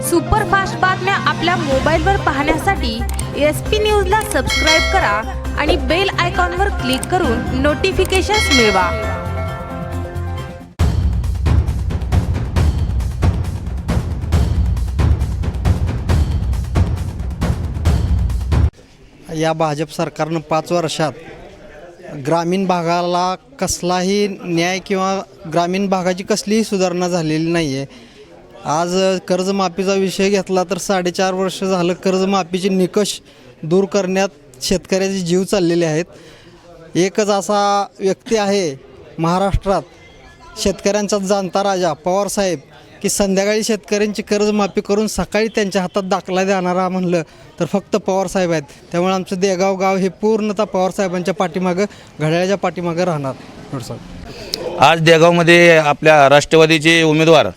Superfast बातम्या आपल्या मोबाईलवर पाहण्यासाठी एस पी न्यूजला सबस्क्राईब करा आणि बेल आयकॉनवर क्लिक करून नोटिफिकेशन्स मिळवा. या भाजप सरकारनं पाच वर्षात ग्रामीण भागाला कसलाही न्याय किंवा ग्रामीण भागाची कसलीही सुधारणा झालेली नाही आहे आज कर्जमाफीचा विषय घेतला तर साडेचार वर्ष झालं कर्जमाफीचे निकष दूर करण्यात शेतकऱ्याचे जीव चाललेले आहेत. एकच असा व्यक्ती आहे महाराष्ट्रात शेतकऱ्यांचा जाणता राजा पवारसाहेब की संध्याकाळी शेतकऱ्यांची कर्जमाफी करून सकाळी त्यांच्या हातात दाखला देणारा म्हणलं तर फक्त पवारसाहेब आहेत. त्यामुळे आमचं देगाव गाव हे पूर्णतः पवारसाहेबांच्या पाठीमागं घड्याळ्याच्या पाठीमागं राहणार. थोडंसं आज देगावमध्ये आपल्या राष्ट्रवादीचे उमेदवार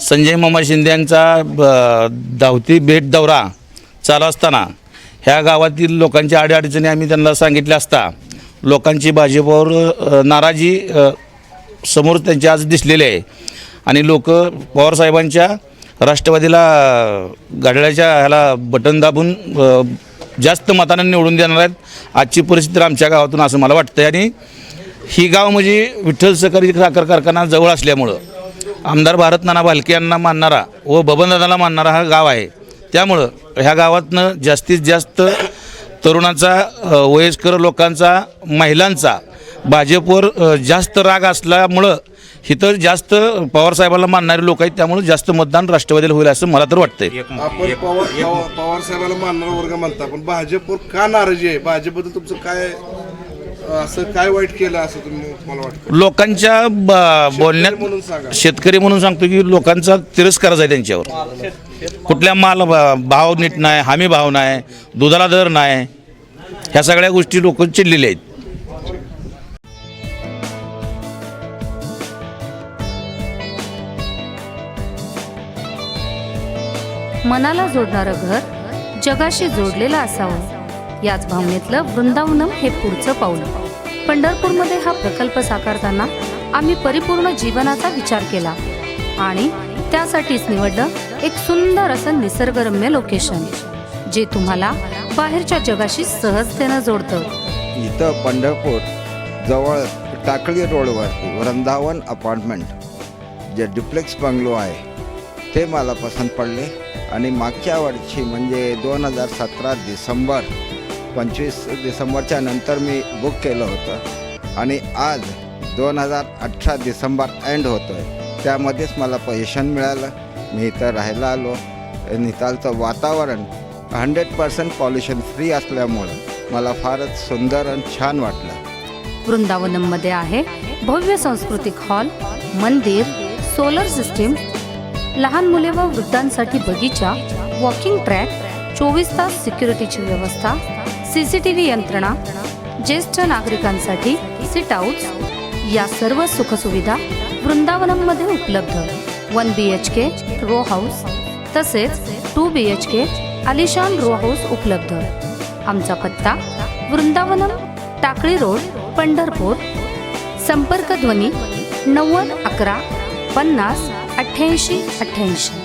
संजय मामा शिंदे यांचा ब- धावती भेट दौरा चालू असताना ह्या गावातील लोकांच्या अडीअडचणी आम्ही त्यांना सांगितले असता लोकांची भाजपवर नाराजी अ, समोर त्यांची आज दिसलेली आहे. आणि लोक पवारसाहेबांच्या राष्ट्रवादीला अ, ह्याला बटन दाबून अ, जास्त मताने निवडून देणार आहेत. आजची परिस्थिती आमच्या गावातून असं मला वाटतं आणि ही गाव म्हणजे विठ्ठल सहकारी साखर कारखाना जवळ असल्यामुळं आमदार भारत नाना भालके यांना मानणारा व बबनदादाला मानणारा हा गाव आहे. त्यामुळं ह्या गावातनं जास्तीत जास्त तरुणाचा वयस्कर लोकांचा महिलांचा भाजपवर जास्त राग असल्यामुळं इथं जास्त पवारसाहेबांना मानणारे लोक आहेत. त्यामुळे जास्त मतदान राष्ट्रवादीला होईल असं मला तर वाटतंय. आपण पवार पवार पवार साहेबांना मानणारा वर्ग म्हणता पण भाजपवर का नाराजी आहे? भाजपबद्दल तुमचं काय असं काय वाईट केलं असं तुम्ही मला वाटतं? लोकांच्या ब- म्हणून बोलण्यात. शेतकरी म्हणून सांगतो की लोकांचा तिरस्कारच आहे त्यांच्यावर. कुठल्या माल भाव नीट नाही हमी भाव नाही दुधाला दर नाही ह्या सगळ्या गोष्टी लोक चिडलेले आहेत. मनाला जोडणारं घर जगाशी जोडलेलं असावं. याच भावनेतलं वृंदावनम हे पुढचं पाऊल. पंढरपूरमध्ये हा प्रकल्प साकारताना आम्ही परिपूर्ण जीवनाचा विचार केला आणि त्यासाठीच निवडलं एक सुंदर असं निसर्गरम्य लोकेशन जे तुम्हाला बाहेरच्या जगाशी सहजतेनं जोडतं. इथं पंढरपूर जवळ टाकळी रोडवरती वृंदावन अपार्टमेंट जे डिप्लेक्स बंगलो आहे ते मला पसंत पडले. आणि मागच्या वर्षी म्हणजे दोन हजार सतरा डिसेंबर पंचवीस डिसेंबरच्या नंतर मी बुक केलं होतं. आणि आज दोन हजार अठरा डिसेंबर एंड होतो आहे त्यामध्येच मला पोझिशन मिळालं. मी इथं राहायला आलो. नितालचं वातावरण हंड्रेड पर्सेंट पॉल्युशन फ्री असल्यामुळं मला फारच सुंदर आणि छान वाटलं. वृंदावनममध्ये आहे भव्य सांस्कृतिक हॉल मंदिर सोलर सिस्टीम लहान मुले व वृद्धांसाठी बगीचा वॉकिंग ट्रॅक चोवीस तास सिक्युरिटीची व्यवस्था सी सी टी व्ही यंत्रणा ज्येष्ठ नागरिकांसाठी सिट आउट या सर्व सुखसुविधा वृंदावनममध्ये उपलब्ध. One B H K row house तसेच टू बी एच के आलिशान रो हाऊस उपलब्ध. आमचा पत्ता वृंदावनम टाकळी रोड पंढरपूर. संपर्क ध्वनी नव्वद अकरा पन्नास अठ्ठ्याऐंशी अठ्ठ्याऐंशी.